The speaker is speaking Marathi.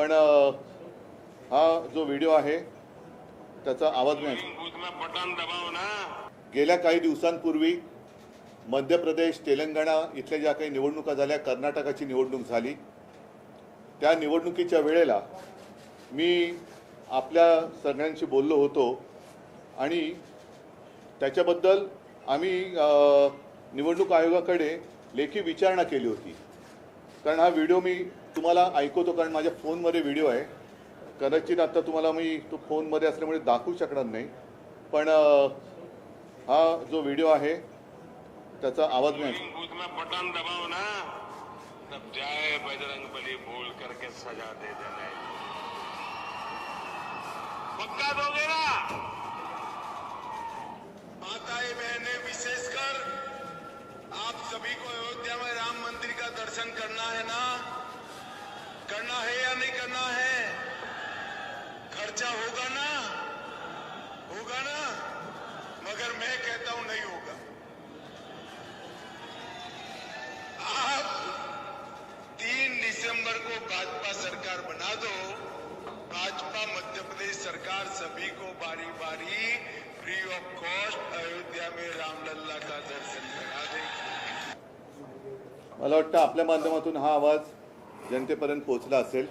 पण हा जो व्हिडिओ आहे त्याचा आवाज नाही. गेल्या काही दिवसांपूर्वी मध्य प्रदेश तेलंगणा इथल्या ज्या काही निवडणुका झाल्या कर्नाटकाची निवडणूक झाली. त्या निवडणुकीच्या वेळेला मी आपल्या सगळ्यांशी बोललो होतो आणि त्याच्याबद्दल आम्ही निवडणूक आयोगाकडे लेखी विचारणा केली होती. कारण हा व्हिडिओ मी तुम्हाला ऐकवतो कारण माझ्या फोनमध्ये व्हिडिओ आहे. कदाचित आता तुम्हाला मी तो फोनमध्ये असल्यामुळे दाखवू शकणार नाही. पण हा जो व्हिडिओ आहे त्याचा आवाज नाही. बटन दबाव ना. तब जाए बजरंग बली बोल करके सजा दे देने. पक्का दोगे ना? माताएं बहने विशेषकर आप सभी को अयोध्या में राम मंदिर का दर्शन करना है ना? करना है या नहीं करना है? खर्चा होगा ना? होगा ना? मगर मैं कहता हूँ नहीं होगा। आप तीन दिसंबर को भाजपा सरकार बना दो। भाजपा मध्य प्रदेश सरकार सभी को बारी बारी फ्री ऑफ़ कॉस्ट अयोध्या में रामलल्ला का दर्शन करा देगी। मला वाटतं आपल्या माध्यमातून हा आवाज़ जनतेपर्यंत पोहोचला असेल